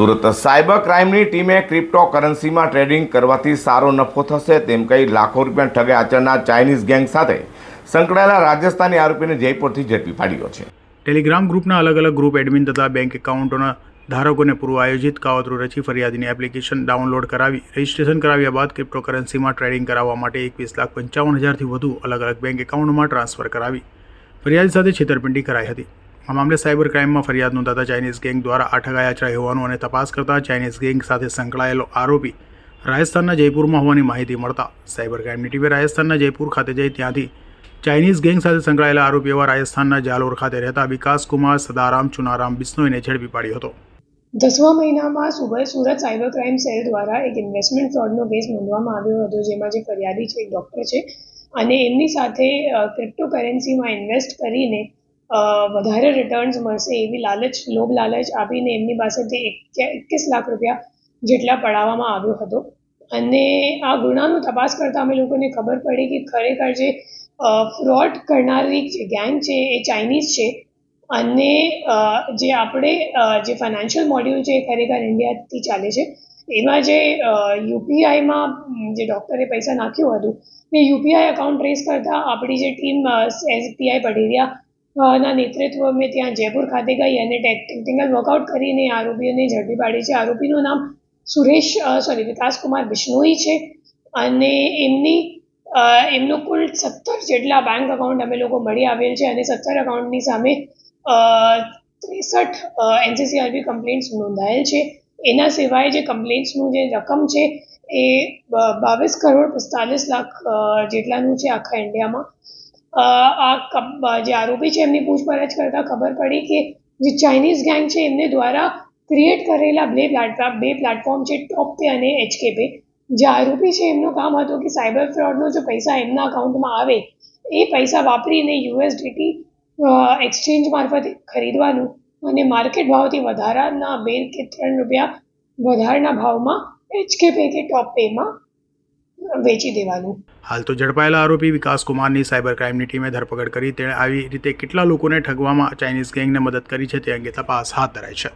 Surat cyber ક્રાઇમની ટીમે crypto કરન્સીમાં trading કરવાથી સારો નફો થશે તેમ કહી લાખો રૂપિયા ઠગે આચરનાર ચાઇનીઝ ગેંગ સાથે સંકળાયેલા રાજસ્થાની આરોપીને જયપુરથી ઝડપી પાડ્યો છે. ટેલિગ્રામ ગ્રુપના અલગ અલગ ગ્રુપ એડમિન તથા બેંક એકાઉન્ટોના ધારકોને પૂર્વ આયોજિત કાવતરું રચી ફરિયાદીની એપ્લિકેશન ડાઉનલોડ કરાવી, રજિસ્ટ્રેશન કરાવ્યા બાદ ક્રિપ્ટોકરન્સીમાં ટ્રેડિંગ કરાવવા માટે એકવીસ લાખ પંચાવન હજારથી વધુ અલગ અલગ બેંક એકાઉન્ટમાં ટ્રાન્સફર કરાવી ફરિયાદ સાથે છેતરપિંડી કરાઈ હતી. આ મામલે સાયબર ક્રાઇમમાં ફરિયાદ નોંધાતા ચાઇનીઝ ગેંગ દ્વારા આ ઠગાઈ આચરાઈ હોવાનું અને તપાસ કરતા ચાઇનીઝ ગેંગ સાથે સંકળાયેલો આરોપી રાજસ્થાનના જયપુરમાં હોવાની માહિતી મળતા સાયબર ક્રાઇમની ટીમે રાજસ્થાનના જયપુર ખાતે જઈ ત્યાંથી ચાઇનીઝ ગેંગ સાથે સંકળાયેલા આરોપી એવા રાજસ્થાનના જાલોર ખાતે રહેતા વિકાસ કુમાર, સદારામ, ચુનારામ બિસ્નોઈને ઝડપી પાડ્યો હતો. દસમા મહિનામાં સુબહ સુરત સાયબર ક્રાઇમ સેલ દ્વારા એક ઇન્વેસ્ટમેન્ટ ફ્રોડનો કેસ નોંધવામાં આવ્યો હતો, જેમાં જે ફરિયાદી છે એક ડૉક્ટર છે અને એમની સાથે ક્રિપ્ટો કરન્સીમાં ઇન્વેસ્ટ કરીને વધારે રિટર્ન્સ મળશે એવી લાલચ, લોભ લાલચ આપીને એમની પાસેથી એકવીસ લાખ રૂપિયા જેટલા પડાવવામાં આવ્યો હતો. અને આ ગુનાનું તપાસ કરતાં અમે લોકોને ખબર પડી કે ખરેખર જે ફ્રોડ કરનારી જે ગેંગ છે એ ચાઇનીઝ છે. અને જે આપણે જે ફાઇનાન્શિયલ મોડ્યુલ છે એ ખરેખર ઇન્ડિયાથી ચાલે છે. એમાં જે યુપીઆઈમાં જે ડૉક્ટરે પૈસા નાખ્યું હતું, એ યુપીઆઈ એકાઉન્ટ ટ્રેસ કરતાં આપણી જે ટીમ એસપીઆઈ પઢેરિયા ના નેતૃત્વ અમે ત્યાં જયપુર ખાતે ગઈ અને ટેકનિકલ વર્કઆઉટ કરીને આરોપીઓને ઝડપી પાડી છે. આરોપીનું નામ સુરેશ સોરી વિકાસકુમાર બિશ્નોઈ છે અને એમની એમનું કુલ સત્તર જેટલા બેંક એકાઉન્ટ અમે લોકો મળી આવેલ છે અને સત્તર એકાઉન્ટની સામે ત્રેસઠ એનસીસીઆરબી કમ્પ્લેન્ટ્સ નોંધાયેલ છે. એના સિવાય જે કમ્પ્લેન્ટ્સનું જે રકમ છે એ બાવીસ કરોડ પિસ્તાલીસ લાખ જેટલાનું છે આખા ઇન્ડિયામાં આ જે આરોપી છે, એમની પૂછપરછ કરતાં ખબર પડી કે જે ચાઇનીઝ ગેંગ છે, એમને દ્વારા ક્રિએટ કરેલા બે પ્લેટફોર્મ બે પ્લેટફોર્મ છે ટોપ પે અને એચકે પે જે આરોપી છે, એમનું કામ હતું કે સાયબર ફ્રોડનો જો પૈસા એમના અકાઉન્ટમાં આવે, એ પૈસા વાપરીને યુએસડીટી એક્સચેન્જ મારફતે ખરીદવાનું અને માર્કેટ ભાવથી વધારાના બે કે ત્રણ રૂપિયા વધારાના ભાવમાં એચકે પે કે ટોપ પેમાં વેચી દેવાનું. હાલ તો ઝડપાયેલા આરોપી વિકાસ કુમારની સાયબર ક્રાઇમની ટીમે ધરપકડ કરી. તેણે આવી રીતે કેટલા લોકોને ઠગવામાં ચાઇનીઝ ગેંગને મદદ કરી છે તે અંગે તપાસ હાથ ધરાઈ છે.